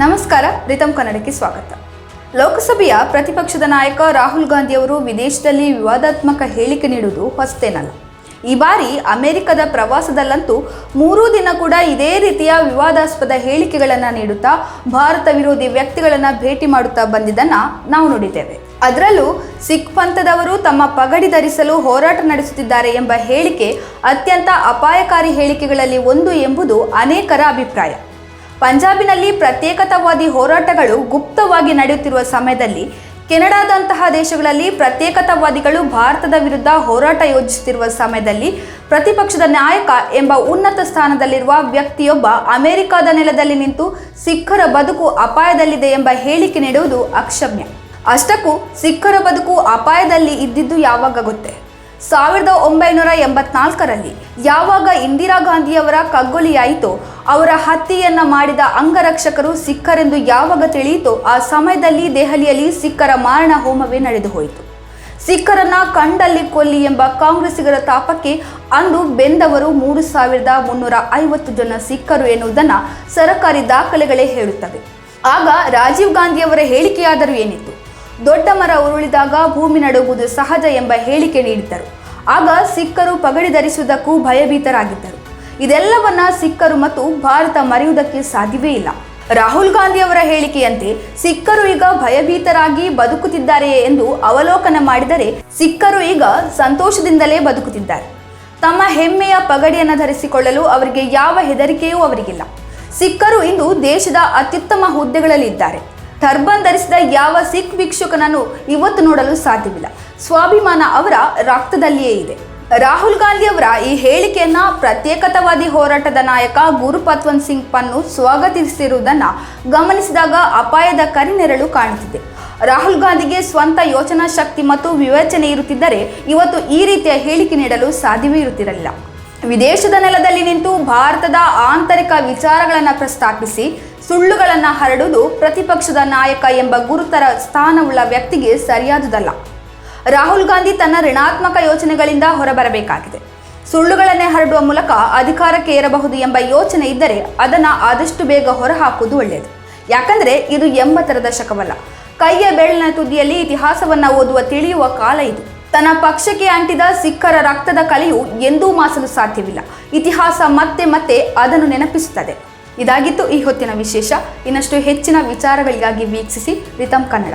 ನಮಸ್ಕಾರ ರಿತಮ್ ಕನ್ನಡಕ್ಕೆ ಸ್ವಾಗತ. ಲೋಕಸಭೆಯ ಪ್ರತಿಪಕ್ಷದ ನಾಯಕ ರಾಹುಲ್ ಗಾಂಧಿ ಅವರು ವಿದೇಶದಲ್ಲಿ ವಿವಾದಾತ್ಮಕ ಹೇಳಿಕೆ ನೀಡುವುದು ಹೊಸತೇನಲ್ಲ. ಈ ಬಾರಿ ಅಮೆರಿಕದ ಪ್ರವಾಸದಲ್ಲಂತೂ ಮೂರೂ ದಿನ ಕೂಡ ಇದೇ ರೀತಿಯ ವಿವಾದಾಸ್ಪದ ಹೇಳಿಕೆಗಳನ್ನು ನೀಡುತ್ತಾ ಭಾರತ ವಿರೋಧಿ ವ್ಯಕ್ತಿಗಳನ್ನು ಭೇಟಿ ಮಾಡುತ್ತಾ ಬಂದಿದ್ದನ್ನು ನಾವು ನೋಡಿದ್ದೇವೆ. ಅದರಲ್ಲೂ ಸಿಖ್ ಪಂಥದವರು ತಮ್ಮ ಪಗಡಿ ಧರಿಸಲು ಹೋರಾಟ ನಡೆಸುತ್ತಿದ್ದಾರೆ ಎಂಬ ಹೇಳಿಕೆ ಅತ್ಯಂತ ಅಪಾಯಕಾರಿ ಹೇಳಿಕೆಗಳಲ್ಲಿ ಒಂದು ಎಂಬುದು ಅನೇಕರ ಅಭಿಪ್ರಾಯ. ಪಂಜಾಬಿನಲ್ಲಿ ಪ್ರತ್ಯೇಕತಾವಾದಿ ಹೋರಾಟಗಳು ಗುಪ್ತವಾಗಿ ನಡೆಯುತ್ತಿರುವ ಸಮಯದಲ್ಲಿ ಕೆನಡಾದಂತಹ ದೇಶಗಳಲ್ಲಿ ಪ್ರತ್ಯೇಕತಾವಾದಿಗಳು ಭಾರತದ ವಿರುದ್ಧ ಹೋರಾಟ ಯೋಜಿಸುತ್ತಿರುವ ಸಮಯದಲ್ಲಿ ಪ್ರತಿಪಕ್ಷದ ನಾಯಕ ಎಂಬ ಉನ್ನತ ಸ್ಥಾನದಲ್ಲಿರುವ ವ್ಯಕ್ತಿಯೊಬ್ಬ ಅಮೆರಿಕದ ನೆಲದಲ್ಲಿ ನಿಂತು ಸಿಖ್ಖರ ಬದುಕು ಅಪಾಯದಲ್ಲಿದೆ ಎಂಬ ಹೇಳಿಕೆ ನೀಡುವುದು ಅಕ್ಷಮ್ಯ. ಅಷ್ಟಕ್ಕೂ ಸಿಖ್ಖರ ಬದುಕು ಅಪಾಯದಲ್ಲಿ ಇದ್ದಿದ್ದು ಯಾವಾಗ ಗೊತ್ತೇ? ಸಾವಿರದ ಒಂಬೈನೂರ ಎಂಬತ್ನಾಲ್ಕರಲ್ಲಿ ಯಾವಾಗ ಇಂದಿರಾ ಗಾಂಧಿಯವರ ಕಗ್ಗೊಲಿಯಾಯಿತೋ, ಅವರ ಹತ್ಯೆಯನ್ನು ಮಾಡಿದ ಅಂಗರಕ್ಷಕರು ಸಿಖ್ಖರೆಂದು ಯಾವಾಗ ತಿಳಿಯಿತೋ, ಆ ಸಮಯದಲ್ಲಿ ದೆಹಲಿಯಲ್ಲಿ ಸಿಖ್ಖರ ಮಾರಣ ಹೋಮವೇ ನಡೆದು ಹೋಯಿತು. ಸಿಖ್ಖರನ್ನ ಕಂಡಲ್ಲಿ ಕೊಲ್ಲಿ ಎಂಬ ಕಾಂಗ್ರೆಸ್ಸಿಗರ ತಾಪಕ್ಕೆ ಅಂದು ಬೆಂದವರು ಮೂರು ಸಾವಿರದ ಮುನ್ನೂರ ಐವತ್ತು ಜನ ಸಿಖ್ಖರು ಎನ್ನುವುದನ್ನು ಸರಕಾರಿ ದಾಖಲೆಗಳೇ ಹೇಳುತ್ತವೆ. ಆಗ ರಾಜೀವ್ ಗಾಂಧಿಯವರ ಹೇಳಿಕೆಯಾದರೂ ಏನಿತ್ತು? ದೊಡ್ಡ ಮರ ಉರುಳಿದಾಗ ಭೂಮಿ ನಡುಗುವುದು ಸಹಜ ಎಂಬ ಹೇಳಿಕೆ ನೀಡಿದ್ದರು. ಆಗ ಸಿಖ್ಖರು ಪಗಡಿ ಧರಿಸುವುದಕ್ಕೂ ಭಯಭೀತರಾಗಿದ್ದರು. ಇದೆಲ್ಲವನ್ನ ಸಿಖ್ಖರು ಮತ್ತು ಭಾರತ ಮರೆಯುವುದಕ್ಕೆ ಸಾಧ್ಯವೇ ಇಲ್ಲ. ರಾಹುಲ್ ಗಾಂಧಿ ಅವರ ಹೇಳಿಕೆಯಂತೆ ಸಿಖ್ಖರು ಈಗ ಭಯಭೀತರಾಗಿ ಬದುಕುತ್ತಿದ್ದಾರೆಯೇ ಎಂದು ಅವಲೋಕನ ಮಾಡಿದರೆ ಸಿಖ್ಖರು ಈಗ ಸಂತೋಷದಿಂದಲೇ ಬದುಕುತ್ತಿದ್ದಾರೆ. ತಮ್ಮ ಹೆಮ್ಮೆಯ ಪಗಡಿಯನ್ನು ಧರಿಸಿಕೊಳ್ಳಲು ಅವರಿಗೆ ಯಾವ ಹೆದರಿಕೆಯೂ ಅವರಿಗಿಲ್ಲ. ಸಿಖ್ಖರು ಇಂದು ದೇಶದ ಅತ್ಯುತ್ತಮ ಹುದ್ದೆಗಳಲ್ಲಿ ಇದ್ದಾರೆ ಟರ್ಬನ್ ಧರಿಸಿದ ಯಾವ ಸಿಖ್ ಭಿಕ್ಷುಕನನ್ನು ಇವತ್ತು ನೋಡಲು ಸಾಧ್ಯವಿಲ್ಲ. ಸ್ವಾಭಿಮಾನ ಅವರ ರಕ್ತದಲ್ಲಿಯೇ ಇದೆ. ರಾಹುಲ್ ಗಾಂಧಿ ಅವರ ಈ ಹೇಳಿಕೆಯನ್ನ ಪ್ರತ್ಯೇಕತಾವಾದಿ ಹೋರಾಟದ ನಾಯಕ ಗುರುಪತ್ವಂತ್ ಸಿಂಗ್ ಪನ್ನು ಸ್ವಾಗತಿಸಿರುವುದನ್ನು ಗಮನಿಸಿದಾಗ ಅಪಾಯದ ಕರಿನೆರಳು ಕಾಣುತ್ತಿದೆ. ರಾಹುಲ್ ಗಾಂಧಿಗೆ ಸ್ವಂತ ಯೋಚನಾ ಶಕ್ತಿ ಮತ್ತು ವಿವೇಚನೆ ಇರುತ್ತಿದ್ದರೆ ಇವತ್ತು ಈ ರೀತಿಯ ಹೇಳಿಕೆ ನೀಡಲು ಸಾಧ್ಯವೇ ಇರುತ್ತಿರಲಿಲ್ಲ. ವಿದೇಶದ ನೆಲದಲ್ಲಿ ನಿಂತು ಭಾರತದ ಆಂತರಿಕ ವಿಚಾರಗಳನ್ನು ಪ್ರಸ್ತಾಪಿಸಿ ಸುಳ್ಳುಗಳನ್ನು ಹರಡುವುದು ಪ್ರತಿಪಕ್ಷದ ನಾಯಕ ಎಂಬ ಗುರುತರ ಸ್ಥಾನವುಳ್ಳ ವ್ಯಕ್ತಿಗೆ ಸರಿಯಾದುದಲ್ಲ. ರಾಹುಲ್ ಗಾಂಧಿ ತನ್ನ ಋಣಾತ್ಮಕ ಯೋಚನೆಗಳಿಂದ ಹೊರಬರಬೇಕಾಗಿದೆ. ಸುಳ್ಳುಗಳನ್ನೇ ಹರಡುವ ಮೂಲಕ ಅಧಿಕಾರಕ್ಕೆ ಏರಬಹುದು ಎಂಬ ಯೋಚನೆ ಇದ್ದರೆ ಅದನ್ನು ಆದಷ್ಟು ಬೇಗ ಹೊರಹಾಕುವುದು ಒಳ್ಳೆಯದು. ಯಾಕಂದರೆ ಇದು ಎಂಬತ್ತರ ದಶಕವಲ್ಲ. ಕೈಯ ಬೆರಳಿನ ತುದಿಯಲ್ಲಿ ಇತಿಹಾಸವನ್ನು ಓದುವ ತಿಳಿಯುವ ಕಾಲ ಇದು. ತನ್ನ ಪಕ್ಷಕ್ಕೆ ಅಂಟಿದ ಸಿಖ್ಖರ ರಕ್ತದ ಕಲೆಯು ಎಂದೂ ಮಾಸಲು ಸಾಧ್ಯವಿಲ್ಲ. ಇತಿಹಾಸ ಮತ್ತೆ ಮತ್ತೆ ಅದನ್ನು ನೆನಪಿಸುತ್ತದೆ. ಇದಾಗಿತ್ತು ಈ ಹೊತ್ತಿನ ವಿಶೇಷ. ಇನ್ನಷ್ಟು ಹೆಚ್ಚಿನ ವಿಚಾರಗಳಿಗಾಗಿ ವೀಕ್ಷಿಸಿ ರಿತಮ್ ಕನ್ನಡ.